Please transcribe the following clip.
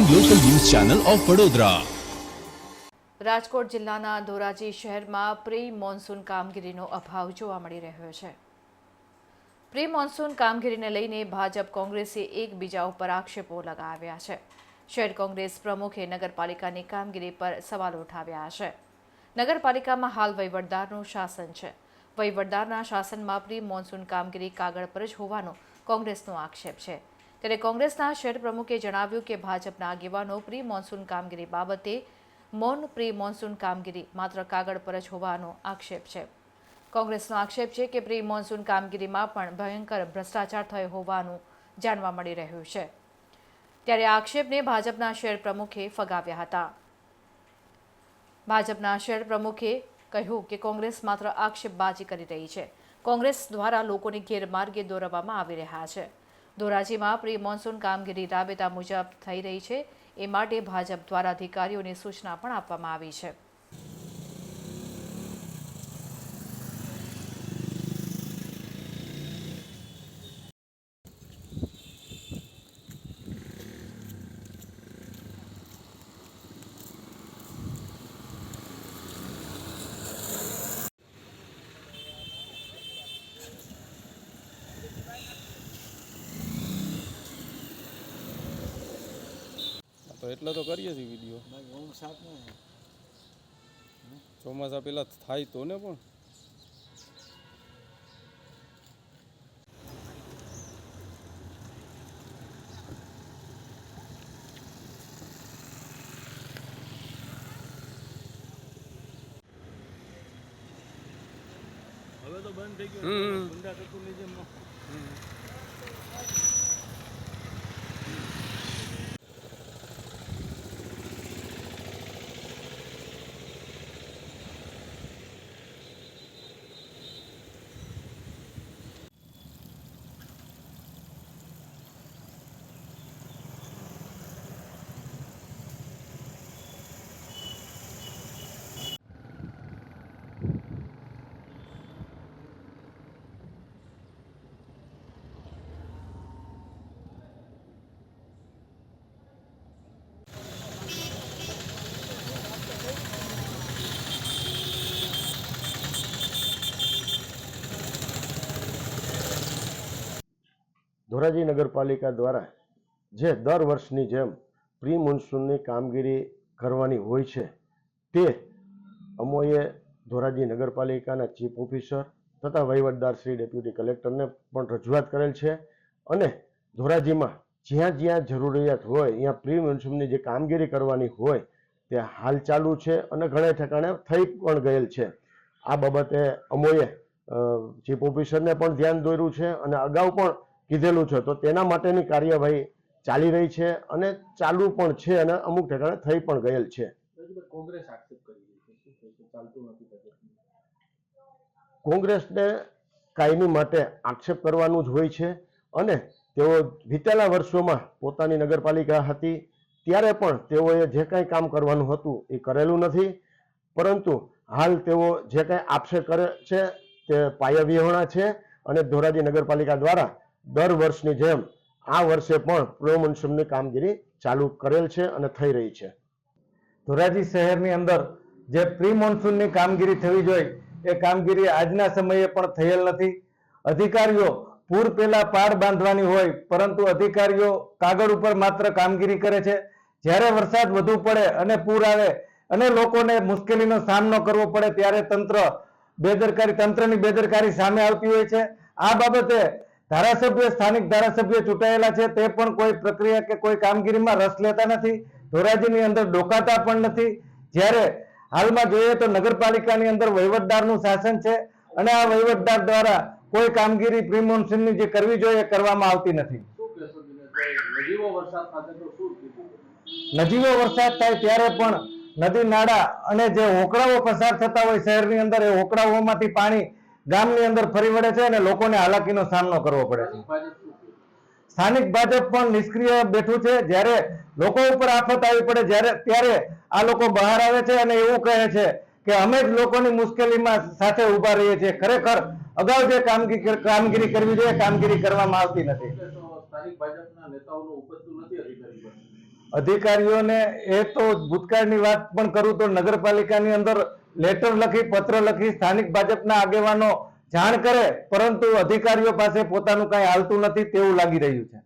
Channel of Vadodara Rajkot જિલ્લાના ધોરાજી શહેરમાં pre monsoon કામગીરીનો અભાવ જોવા મળી રહ્યો છે. પ્રી મોન્સૂન કામગીરીને લઈને ભાજપ કોંગ્રેસે એકબીજા ઉપર આક્ષેપો લગાવ્યા છે. શહેર કોંગ્રેસ પ્રમુખે નગરપાલિકાની કામગીરી પર સવાલ ઉઠાવ્યા છે. નગરપાલિકામાં હાલ વહીવટદારનું શાસન છે. વહીવટદારના શાસનમાં પ્રી મોન્સૂન કામગીરી કાગળ પર જ હોવાનો કોંગ્રેસનો આક્ષેપ છે. ત્યારે કોંગ્રેસના શહેર પ્રમુખે જણાવ્યું કે ભાજપના આગેવાનો પ્રી મોન્સૂન કામગીરી બાબતે મૌન પ્રી મોન્સૂન કામગીરી માત્ર કાગળ પર જ હોવાનો આક્ષેપ છે. કોંગ્રેસનો આક્ષેપ છે કે પ્રી મોન્સૂન કામગીરીમાં પણ ભયંકર ભ્રષ્ટાચાર થયો હોવાનું જાણવા મળી રહ્યું છે. ત્યારે આક્ષેપને ભાજપના શહેર પ્રમુખે ફગાવ્યા હતા. ભાજપના શહેર પ્રમુખે કહ્યું કે કોંગ્રેસ માત્ર આક્ષેપબાજી કરી રહી છે. કોંગ્રેસ દ્વારા લોકોને ગેરમાર્ગે દોરવામાં આવી રહ્યા છે. ધોરાજીમાં પ્રી મોન્સૂન કામગીરી રાબેતા મુજબ થઈ રહી છે. એ માટે ભાજપ દ્વારા અધિકારીઓને સૂચના પણ આપવામાં આવી છે તો એટલે તો કરીએ છીએ વીડિયો ચોમાસા પેલા થાય તો ને પણ. હવે તો બંધ થઈ. ગયું. ગુંડા કતુરની જેમ ધોરાજી નગરપાલિકા દ્વારા જે દર વર્ષની જેમ પ્રી મોન્સૂનની કામગીરી કરવાની હોય છે, તે અમોએ ધોરાજી નગરપાલિકાના ચીફ ઓફિસર તથા વહીવટદાર શ્રી ડેપ્યુટી કલેક્ટરને પણ રજૂઆત કરેલ છે અને ધોરાજીમાં જ્યાં જ્યાં જરૂરિયાત હોય, ત્યાં પ્રી મોન્સૂનની જે કામગીરી કરવાની હોય તે હાલ ચાલુ છે અને ઘણા ઠેકાણે થઈ પણ ગયેલ છે. આ બાબતે અમોએ ચીફ ઓફિસરને પણ ધ્યાન દોર્યું છે અને અગાઉ પણ કીધેલું છે. તો તેના માટેની કાર્યવાહી ચાલી રહી છે અને ચાલુ પણ છે અને અમુક ઠેકાણે થઈ પણ ગયેલ છે. કોંગ્રેસને કાયમી માટે આક્ષેપ કરવાનું જ હોય છે અને તેઓ વિતેલા વર્ષોમાં પોતાની નગરપાલિકા હતી. ત્યારે પણ તેઓએ જે કાંઈ કામ કરવાનું હતું એ કરેલું નથી. પરંતુ હાલ તેઓ જે કાંઈ આક્ષેપ કરે છે તે પાયાવિહોણા છે અને ધોરાજી નગરપાલિકા દ્વારા દર વર્ષની જેમ આ વર્ષે પણ પ્રોમોન્સમની કામગીરી ચાલુ કરેલ છે અને થઈ રહી છે. ધોરાજી શહેરની અંદર જે પ્રી મોન્સૂનની કામગીરી થવી જોઈએ, એ કામગીરી આજના સમયે પણ થયેલ નથી. અધિકારીઓ પૂર પહેલા પાડ બાંધવાની હોય, પરંતુ અધિકારીઓ કાગળ ઉપર માત્ર કામગીરી કરે છે. જ્યારે વરસાદ વધુ પડે અને પૂર આવે અને લોકોને મુશ્કેલીનો સામનો કરવો પડે, ત્યારે તંત્ર બેદરકારી, તંત્રની બેદરકારી સામે આવતી હોય છે. આ બાબતે ધારાસભ્ય, સ્થાનિક ધારાસભ્ય ચૂંટાયેલા છે, તે પણ કોઈ પ્રક્રિયા કે કોઈ કામગીરીમાં રસ લેતા નથી, ધોરાજીની અંદર ડોકાતા પણ નથી. જ્યારે હાલમાં જોઈએ તો નગરપાલિકાની અંદર વહીવટદારનું શાસન છે અને આ વહીવટદાર દ્વારા કોઈ કામગીરી પ્રી મોન્સૂનની જે કરવી જોઈએ કરવામાં આવતી નથી. નજીવો વરસાદ થાય ત્યારે પણ નદી, નાળા અને જે હોકળાઓ પસાર થતા હોય શહેરની અંદર, એ હોકળાઓમાંથી પાણી ગામની અંદર ફરી વળે છે અને લોકોને હાલાકીનો સામનો કરવો પડે છે. સ્થાનિક ભાજપ પણ નિષ્ક્રિય બેઠું છે. જ્યારે લોકો ઉપર આફત આવી પડે, જ્યારે ત્યારે આ લોકો બહાર આવે છે અને એવું કહે છે કે અમે જ લોકોની મુશ્કેલીમાં સાથે ઊભા રહીએ છીએ. ખરેખર અગાઉ જે કામગીરી કામગીરી કરવી જોઈએ, કામગીરી કરવામાં આવતી નથી. અધિકારીઓને એ તો ભૂતકાળની વાત પણ કરું તો નગરપાલિકાની અંદર લેટર લખી, પત્ર લખી, સ્થાનિક ભાજપના આગેવાનો જાણ કરે, પરંતુ અધિકારીઓ પાસે પોતાનું કાંઈ હાલતું નથી તેવું લાગી રહ્યું છે.